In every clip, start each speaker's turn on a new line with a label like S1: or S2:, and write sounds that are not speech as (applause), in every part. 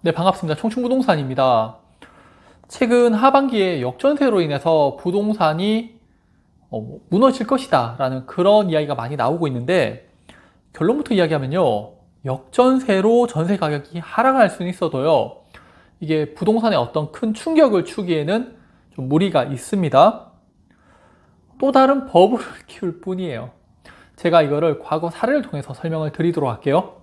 S1: 네, 반갑습니다. 청춘부동산입니다. 최근 하반기에 역전세로 인해서 부동산이 어, 뭐 무너질 것이다 라는 그런 이야기가 많이 나오고 있는데 결론부터 이야기하면요. 역전세로 전세 가격이 하락할 수는 있어도요. 이게 부동산에 어떤 큰 충격을 주기에는 좀 무리가 있습니다. 또 다른 버블을 (laughs) 키울 뿐이에요. 제가 이거를 과거 사례를 통해서 설명을 드리도록 할게요.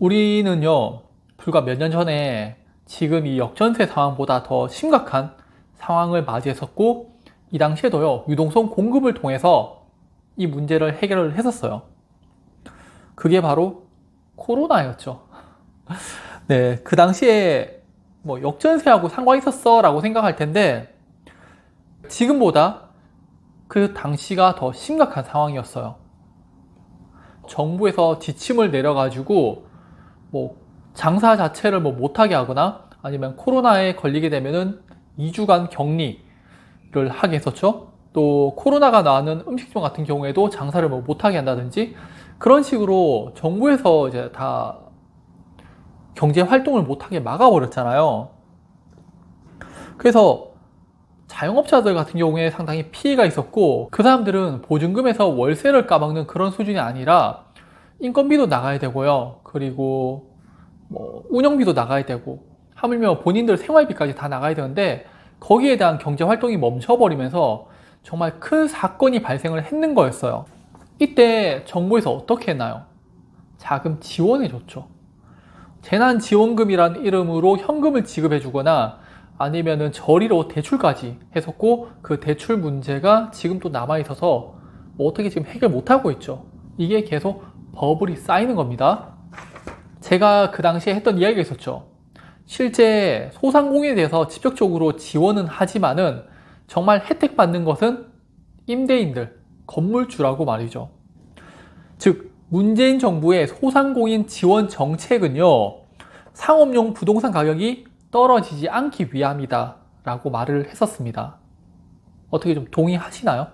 S1: 우리는요, 불과 몇 년 전에 지금 이 역전세 상황보다 더 심각한 상황을 맞이했었고, 이 당시에도요, 유동성 공급을 통해서 이 문제를 해결을 했었어요. 그게 바로 코로나였죠. (laughs) 네, 그 당시에 뭐 역전세하고 상관이 있었어 라고 생각할 텐데, 지금보다 그 당시가 더 심각한 상황이었어요. 정부에서 지침을 내려가지고 뭐 장사 자체를 뭐 못하게 하거나 아니면 코로나에 걸리게 되면은 2주간 격리를 하게 했었죠. 또 코로나가 나는 음식점 같은 경우에도 장사를 뭐 못하게 한다든지 그런 식으로 정부에서 이제 다 경제 활동을 못하게 막아버렸잖아요. 그래서 자영업자들 같은 경우에 상당히 피해가 있었고 그 사람들은 보증금에서 월세를 까먹는 그런 수준이 아니라 인건비도 나가야 되고요. 그리고 뭐 운영비도 나가야 되고 하물며 본인들 생활비까지 다 나가야 되는데 거기에 대한 경제 활동이 멈춰버리면서 정말 큰 사건이 발생을 했는 거였어요. 이때 정부에서 어떻게 했나요? 자금 지원해 줬죠. 재난지원금이란 이름으로 현금을 지급해 주거나 아니면은 저리로 대출까지 했었고 그 대출 문제가 지금 또 남아 있어서 뭐 어떻게 지금 해결 못 하고 있죠. 이게 계속 버블이 쌓이는 겁니다. 제가 그 당시에 했던 이야기가 있었죠. 실제 소상공인에 대해서 직접적으로 지원은 하지만은 정말 혜택 받는 것은 임대인들, 건물주라고 말이죠. 즉, 문재인 정부의 소상공인 지원 정책은요, 상업용 부동산 가격이 떨어지지 않기 위함이다. 라고 말을 했었습니다. 어떻게 좀 동의하시나요?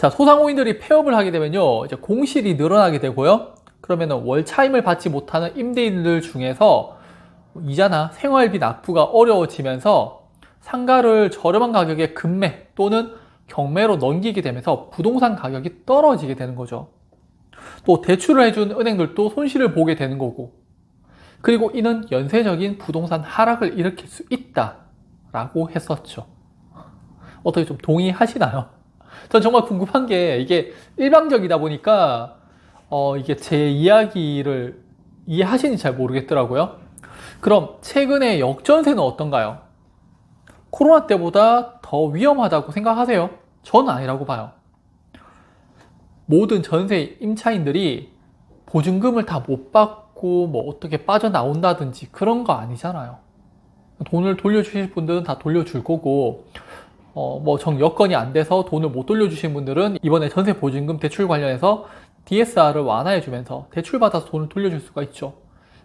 S1: 자, 소상공인들이 폐업을 하게 되면요, 이제 공실이 늘어나게 되고요. 그러면 월 차임을 받지 못하는 임대인들 중에서 이자나 생활비 납부가 어려워지면서 상가를 저렴한 가격에 급매 또는 경매로 넘기게 되면서 부동산 가격이 떨어지게 되는 거죠. 또 대출을 해준 은행들도 손실을 보게 되는 거고, 그리고 이는 연쇄적인 부동산 하락을 일으킬 수 있다라고 했었죠. 어떻게 좀 동의하시나요? 전 정말 궁금한 게 이게 일방적이다 보니까 어 이게 제 이야기를 이해하시는지 잘 모르겠더라고요. 그럼 최근에 역전세는 어떤가요? 코로나 때보다 더 위험하다고 생각하세요? 저는 아니라고 봐요. 모든 전세 임차인들이 보증금을 다 못 받고 뭐 어떻게 빠져나온다든지 그런 거 아니잖아요. 돈을 돌려주실 분들은 다 돌려줄 거고 어, 뭐 정 여건이 안 돼서 돈을 못 돌려주신 분들은 이번에 전세 보증금 대출 관련해서 DSR을 완화해 주면서 대출 받아서 돈을 돌려줄 수가 있죠.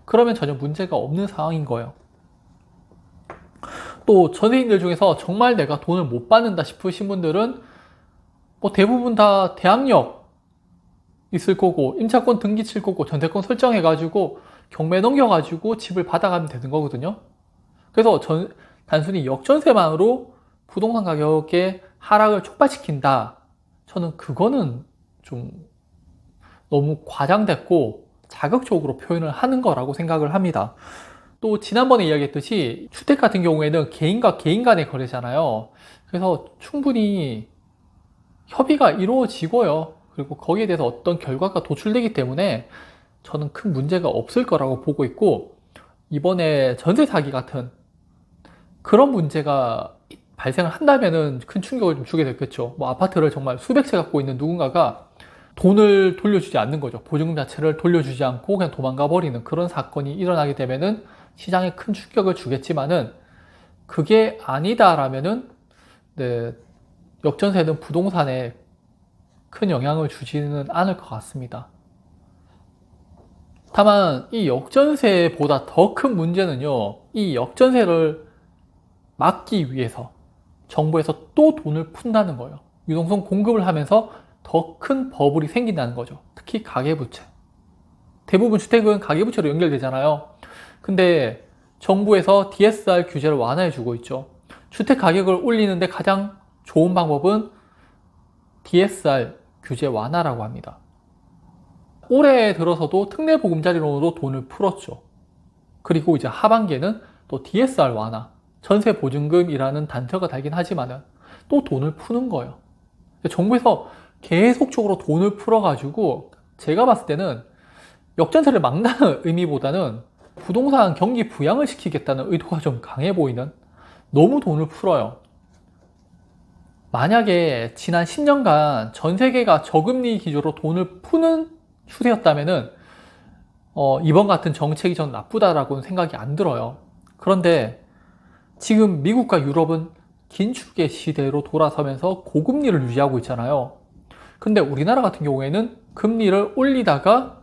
S1: 그러면 전혀 문제가 없는 상황인 거예요. 또 전세인들 중에서 정말 내가 돈을 못 받는다 싶으신 분들은 뭐 대부분 다 대학력 있을 거고 임차권 등기 칠 거고 전세권 설정해 가지고 경매 넘겨 가지고 집을 받아가면 되는 거거든요. 그래서 전 단순히 역전세만으로 부동산 가격의 하락을 촉발시킨다. 저는 그거는 좀 너무 과장됐고 자극적으로 표현을 하는 거라고 생각을 합니다. 또 지난번에 이야기했듯이 주택 같은 경우에는 개인과 개인 간의 거래잖아요. 그래서 충분히 협의가 이루어지고요. 그리고 거기에 대해서 어떤 결과가 도출되기 때문에 저는 큰 문제가 없을 거라고 보고 있고 이번에 전세 사기 같은 그런 문제가 발생을 한다면은 큰 충격을 좀 주게 됐겠죠. 뭐 아파트를 정말 수백 채 갖고 있는 누군가가 돈을 돌려주지 않는 거죠. 보증금 자체를 돌려주지 않고 그냥 도망가 버리는 그런 사건이 일어나게 되면은 시장에 큰 충격을 주겠지만은 그게 아니다라면은 네, 역전세는 부동산에 큰 영향을 주지는 않을 것 같습니다. 다만 이 역전세보다 더 큰 문제는요. 이 역전세를 막기 위해서 정부에서 또 돈을 푼다는 거예요. 유동성 공급을 하면서 더 큰 버블이 생긴다는 거죠. 특히 가계부채. 대부분 주택은 가계부채로 연결되잖아요. 근데 정부에서 DSR 규제를 완화해주고 있죠. 주택 가격을 올리는데 가장 좋은 방법은 DSR 규제 완화라고 합니다. 올해 들어서도 특례 보금자리론으로 돈을 풀었죠. 그리고 이제 하반기에는 또 DSR 완화, 전세 보증금이라는 단서가 달긴 하지만은 또 돈을 푸는 거예요. 정부에서 계속적으로 돈을 풀어가지고 제가 봤을 때는 역전세를 막는 (laughs) 의미보다는 부동산 경기 부양을 시키겠다는 의도가 좀 강해 보이는 너무 돈을 풀어요. 만약에 지난 10년간 전 세계가 저금리 기조로 돈을 푸는 추세였다면은 어, 이번 같은 정책이 전 나쁘다라고는 생각이 안 들어요. 그런데 지금 미국과 유럽은 긴축의 시대로 돌아서면서 고금리를 유지하고 있잖아요. 근데 우리나라 같은 경우에는 금리를 올리다가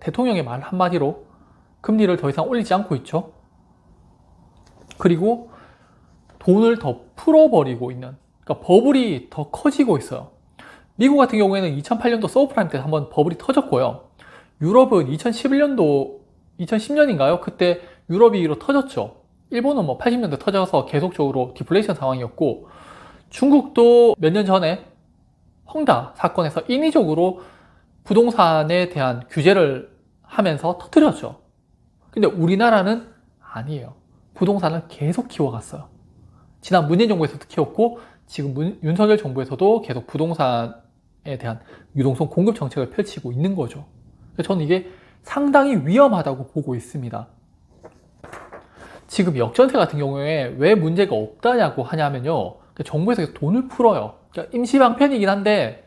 S1: 대통령의 말 한마디로 금리를 더 이상 올리지 않고 있죠. 그리고 돈을 더 풀어버리고 있는, 그러니까 버블이 더 커지고 있어요. 미국 같은 경우에는 2008년도 서브프라임 때 한번 버블이 터졌고요. 유럽은 2011년도, 2010년인가요? 그때 유럽이 로 터졌죠. 일본은 뭐 80년대 터져서 계속적으로 디플레이션 상황이었고, 중국도 몇 년 전에 헝다 사건에서 인위적으로 부동산에 대한 규제를 하면서 터뜨렸죠. 근데 우리나라는 아니에요. 부동산을 계속 키워갔어요. 지난 문재인 정부에서도 키웠고 지금 문, 윤석열 정부에서도 계속 부동산에 대한 유동성 공급 정책을 펼치고 있는 거죠. 저는 이게 상당히 위험하다고 보고 있습니다. 지금 역전세 같은 경우에 왜 문제가 없다냐고 하냐면요. 정부에서 돈을 풀어요. 그러니까 임시방편이긴 한데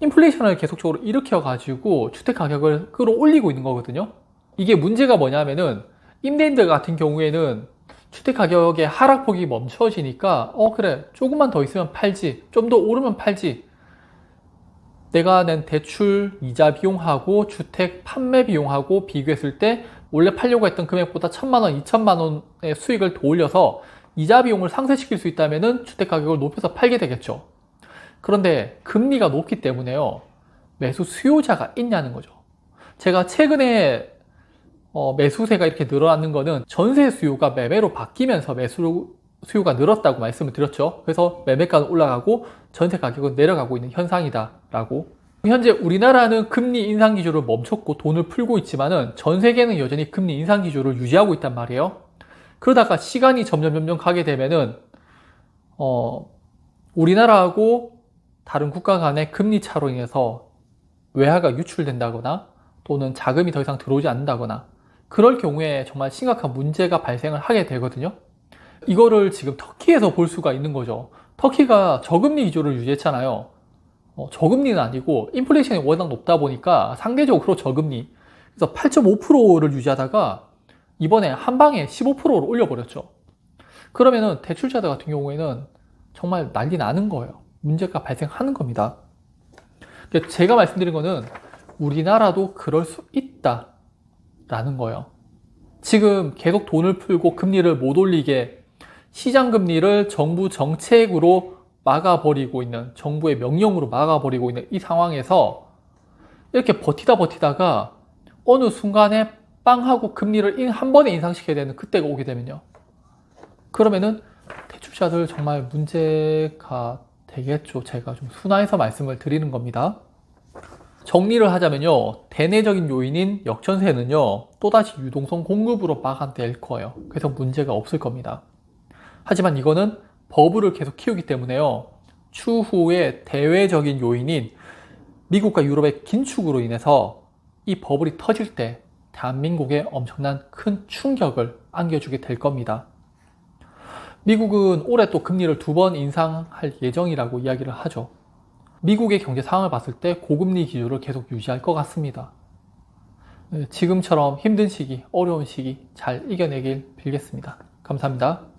S1: 인플레이션을 계속적으로 일으켜가지고 주택 가격을 끌어올리고 있는 거거든요. 이게 문제가 뭐냐면은 임대인들 같은 경우에는 주택 가격의 하락폭이 멈춰지니까 어 그래 조금만 더 있으면 팔지 좀 더 오르면 팔지 내가 낸 대출 이자 비용하고 주택 판매 비용하고 비교했을 때 원래 팔려고 했던 금액보다 천만 원, 이천만 원의 수익을 더 올려서 이자 비용을 상쇄시킬 수 있다면은 주택 가격을 높여서 팔게 되겠죠. 그런데 금리가 높기 때문에요. 매수 수요자가 있냐는 거죠. 제가 최근에 어, 매수세가 이렇게 늘어나는 거는 전세 수요가 매매로 바뀌면서 매수 수요가 늘었다고 말씀을 드렸죠. 그래서 매매가는 올라가고 전세 가격은 내려가고 있는 현상이다라고. 현재 우리나라는 금리 인상 기조를 멈췄고 돈을 풀고 있지만은 전 세계는 여전히 금리 인상 기조를 유지하고 있단 말이에요. 그러다가 시간이 점점 점점 가게 되면은 어 우리나라하고 다른 국가 간의 금리 차로 인해서 외화가 유출된다거나 또는 자금이 더 이상 들어오지 않는다거나 그럴 경우에 정말 심각한 문제가 발생을 하게 되거든요. 이거를 지금 터키에서 볼 수가 있는 거죠. 터키가 저금리 기조를 유지했잖아요. 어, 저금리는 아니고 인플레이션이 워낙 높다 보니까 상대적으로 저금리 그래서 8.5%를 유지하다가 이번에 한 방에 15%를 올려버렸죠. 그러면은 대출자들 같은 경우에는 정말 난리 나는 거예요. 문제가 발생하는 겁니다. 그러니까 제가 말씀드린 거는 우리나라도 그럴 수 있다. 라는 거예요. 지금 계속 돈을 풀고 금리를 못 올리게 시장 금리를 정부 정책으로 막아버리고 있는 정부의 명령으로 막아버리고 있는 이 상황에서 이렇게 버티다 버티다가 어느 순간에 빵 하고 금리를 한 번에 인상시켜야 되는 그때가 오게 되면요. 그러면은 대출자들 정말 문제가 되겠죠. 제가 좀 순화해서 말씀을 드리는 겁니다. 정리를 하자면요. 대내적인 요인인 역전세는요. 또다시 유동성 공급으로 막아낼 거예요. 그래서 문제가 없을 겁니다. 하지만 이거는 버블을 계속 키우기 때문에요. 추후에 대외적인 요인인 미국과 유럽의 긴축으로 인해서 이 버블이 터질 때 대한민국에 엄청난 큰 충격을 안겨주게 될 겁니다. 미국은 올해 또 금리를 두 번 인상할 예정이라고 이야기를 하죠. 미국의 경제 상황을 봤을 때 고금리 기조를 계속 유지할 것 같습니다. 네, 지금처럼 힘든 시기, 어려운 시기 잘 이겨내길 빌겠습니다. 감사합니다.